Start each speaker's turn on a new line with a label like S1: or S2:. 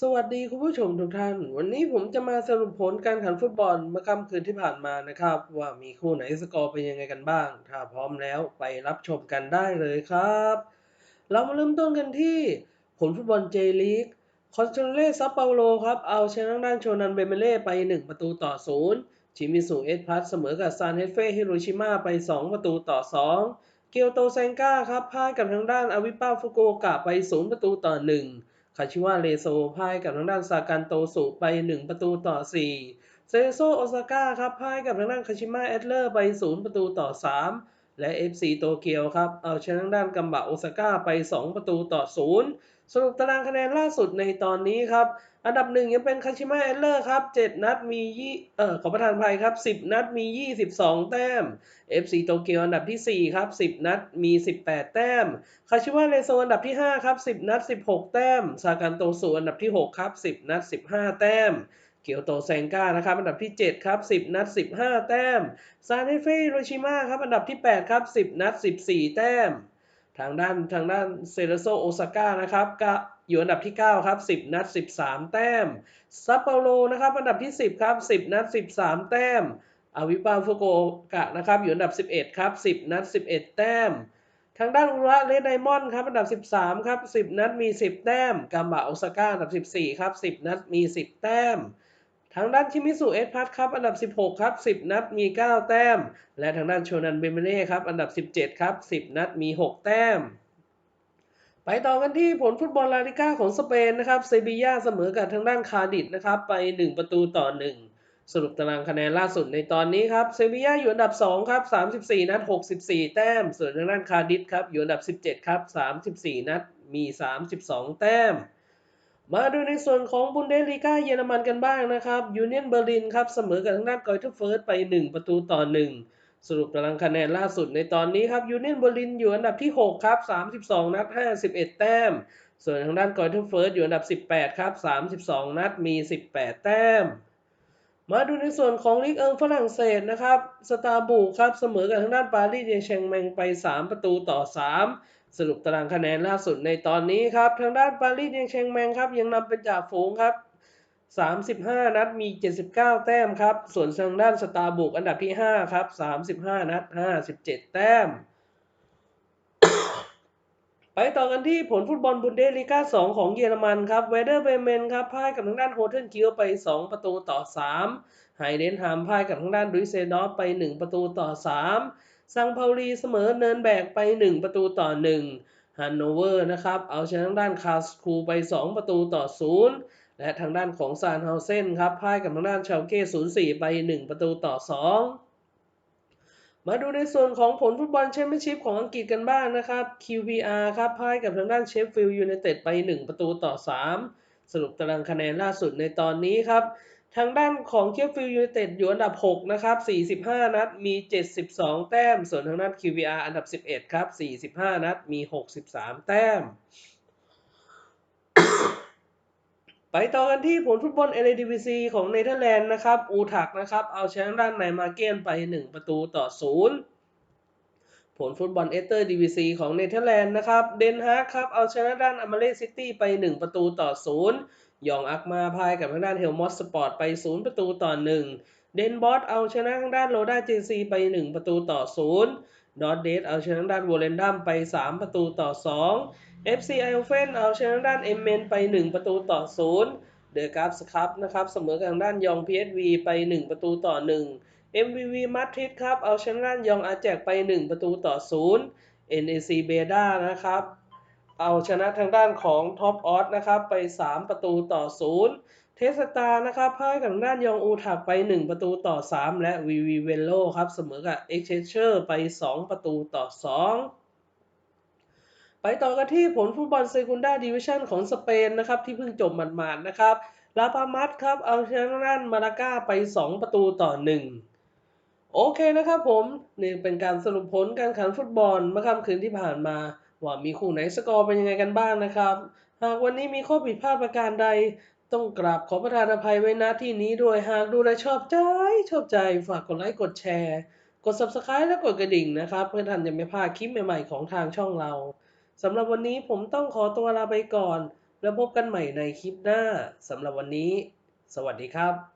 S1: สวัสดีคุณผู้ชมทุกท่าน วันนี้ผมจะมาสรุปผลการแข่งขันฟุตบอลเมื่อค่ำคืนที่ผ่านมานะครับ ว่ามีคู่ไหนสกอร์เป็นยังไงกันบ้าง ถ้าพร้อมแล้วไปรับชมกันได้เลยครับ เรามาเริ่มต้นกันที่ผลฟุตบอลเจลีกคอนเทเล่ซัปเปาโลครับเอาชนะด้านโชนันเบเมเล่ไป 1 ประตูต่อ 0 ชิมิสุเอสพัสเสมอกับซานเฮเฟ่ฮิโรชิมาไป 2 ประตูต่อ 2 เกียวโตเซงกาครับพ่ายกับทางด้านอาวิป้าฟุกุโอกะไป 0 ประตูต่อ 1 คาชิวะเลโซพ่ายกับทางด้านซากันโตสุไป 1 ประตูต่อ 4 เซโซโอซาก้าครับพ่ายกับทางด้านคาชิมะเอดเลอร์ไป 0 ประตูต่อ 3 และ FC โตเกียวครับ เอาชนะทางด้านกัมบะโอซาก้าไป 2 ประตูต่อ 0 สรุปตารางคะแนนล่าสุดในตอนนี้ครับ อันดับหนึ่งยังเป็นคาชิมะเอตเลอร์ครับ 7 นัดมียี่เอ่อขอประทานภัยครับ 10 นัดมี 22 แต้ม FC โตเกียวอันดับที่ 4 ครับ 10 นัดมี 18 แต้ม คาชิวะเรโซอันดับที่ 5 ครับ 10 นัด 16 แต้ม ซากันโตสุอันดับที่ 6 ครับ 10 นัด 15 แต้ม เกียวโตแซงก้านะครับอันดับที่ 7 ครับ 10 นัด 15 แต้มซานเฮเฟฮิโรชิมาครับอันดับที่ 8 ครับ 10 นัด 14 แต้ม ทางด้านทางด้านเซเรโซโอซาก้านะครับก็อยู่อันดับที่ 9 ครับ 10 นัด 13 แต้มซัปเปโลนะครับอันดับที่ 10 ครับ 10 นัด 13 แต้มอาวิปาฟุโกกะนะครับอยู่อันดับ 11 ครับ 10 นัด 11 แต้ม ทางด้านอุระเลดไดมอนด์ครับอันดับ 13 ครับ 10 นัดมี 10 แต้มกัมบะโอซาก้าอันดับ 14 ครับ 10 นัดมี 10 แต้ม ทางด้านชิมิสุเอสพัทครับอันดับ 16 ครับ 10 นัดมี 9 แต้ม และทางด้านโชนันเบเมเล่ครับอันดับ 17 ครับ 10 นัดมี 6 แต้ม ไปต่อกันที่ผลฟุตบอลลาลิก้าของสเปนนะครับเซบีย่าเสมอกับทางด้านคาร์ดิฟนะครับไป 1 ประตูต่อ 1 สรุปตารางคะแนนล่าสุดในตอนนี้ครับเซบีย่าอยู่อันดับ 2 ครับ 34 นัด 64 แต้ม ส่วนทางด้านคาร์ดิฟครับอยู่อันดับ 17 ครับ 34 นัดมี 32 แต้ม มาดูในส่วนของบุนเดสลีกาเยอรมันกันบ้างนะครับยูเนียนเบอร์ลินครับเสมอกับทางด้านกอยทอร์เฟิร์สไป 1 ประตูต่อ 1 สรุปตารางคะแนนล่าสุดในตอนนี้ครับยูเนียนเบอร์ลินอยู่อันดับที่ 6 ครับ 32 นัด 51 แต้ม ส่วนทางด้านกอยทอร์เฟิร์สอยู่อันดับ 18 ครับ 32 นัดมี 18 แต้ม มาดูในส่วนของลีกเอิงฝรั่งเศสนะครับสตาร์บูครับเสมอกับทางด้านปารีสเยงแชงแมงไป 3 ประตูต่อ 3 สรุปตารางคะแนนล่าสุดในตอนนี้ครับ ทางด้านปารีสเยงแชงแมงครับ ยังนำเป็นจ่าฝูงครับ 35 นัดมี 79 แต้มครับ ส่วนทางด้านสตาร์บุกอันดับที่ 5 ครับ 35 นัด 57 แต้ม ไปต่อกันที่ผลฟุตบอลบุนเดสลีกา2 ของเยอรมันครับ เวเดอร์เบเมนครับพ่ายกับทางด้านโฮเทนคิวไป 2 ประตูต่อ 3 ไฮเดนฮามพ่ายกับทางด้านดุยเซดอฟไป 1 ประตูต่อ 3 ซังเปาลีเสมอเนินแบกไป 1 ประตูต่อ 1 ฮันโนเวอร์นะครับ เอาชนะทางด้านคาสคูไป 2 ประตูต่อ 0 และทางด้านของซานเฮาเซนครับพ่ายกับทางด้านชาวเก้04 ไป 1 ประตูต่อ 2มาดูในส่วนของผลฟุตบอลแชมเปี้ยนชิพของอังกฤษกันบ้างนะครับ QPR ครับพ่ายกับทางด้านเชฟฟิลด์ยูไนเต็ดไป 1 ประตูต่อ 3 สรุปตารางคะแนนล่าสุดในตอนนี้ครับ ทางด้านของเชฟฟิลด์ยูไนเต็ดอยู่อันดับ 6 นะครับ 45 นัด มี 72 แต้ม ส่วนทางด้าน QPR อันดับ 11 ครับ 45 นัด มี 63 แต้ม ไปต่อกันที่ผลฟุตบอลเอเลดิวิซีของเนเธอร์แลนด์นะครับ อูทักนะครับ เอาชนะด้านไนมาเกนไป 1 ประตูต่อ 0 ผลฟุตบอลเอเตอร์ดิวิซีของเนเธอร์แลนด์นะครับ เดนฮากครับ เอาชนะด้านอมาเลซิตี้ไป 1 ประตูต่อ 0 ยองอักมาพายกับทางด้านเฮลมอสสปอร์ตไป 0 ประตูต่อ 1 เดนบอสเอาชนะทางด้านโรด้าเจซีไป 1 ประตูต่อ 0 ดอตเดสเอาชนะทางด้านวอลเลนดัมไป 3 ประตูต่อ 2 FC ไอโอเฟนเอาชนะทางด้านเอเมนไป 1 ประตูต่อ 0 เดอะกราฟส์ครับนะครับเสมอกับทางด้านยอง PSV ไป 1 ประตูต่อ 1 MVV มาดริดครับเอาชนะด้านยองอาแจกไป 1 ประตูต่อ 0 NAC เบด้านะครับ เอาชนะทางด้านของท็อปออสนะครับไป 3 ประตูต่อ 0 เทสตานะครับพ่ายกับทางด้านยองอูถักไป 1 ประตูต่อ 3 และ VV เวโลครับเสมอกับ e x c h a n g e r ไป 2 ประตูต่อ 2ไปต่อกันที่ผลฟุตบอลเซกุนดาดิวิชั่นของสเปนนะครับที่เพิ่งจบหมาดๆนะครับ ลาปามัสครับเอาชนะด้านมาลาก้าไป 2 ประตูต่อ 1 โอเคนะครับผม นี่เป็นการสรุปผลการแข่งฟุตบอลเมื่อค่ำคืนที่ผ่านมา ว่ามีคู่ไหนสกอร์เป็นยังไงกันบ้างนะครับ หากวันนี้มีข้อผิดพลาดประการใด ต้องกราบขอประทานอภัยไว้ณที่นี้ด้วยหากดูแลชอบใจ ชอบใจฝากกดไลค์กดแชร์ กด subscribe และกดกระดิ่งนะครับ เพื่อท่านจะไม่พลาดคลิปใหม่ๆของทางช่องเราสำหรับวันนี้ผมต้องขอตัวลาไปก่อน แล้วพบกันใหม่ในคลิปหน้าสำหรับวันนี้ สวัสดีครับ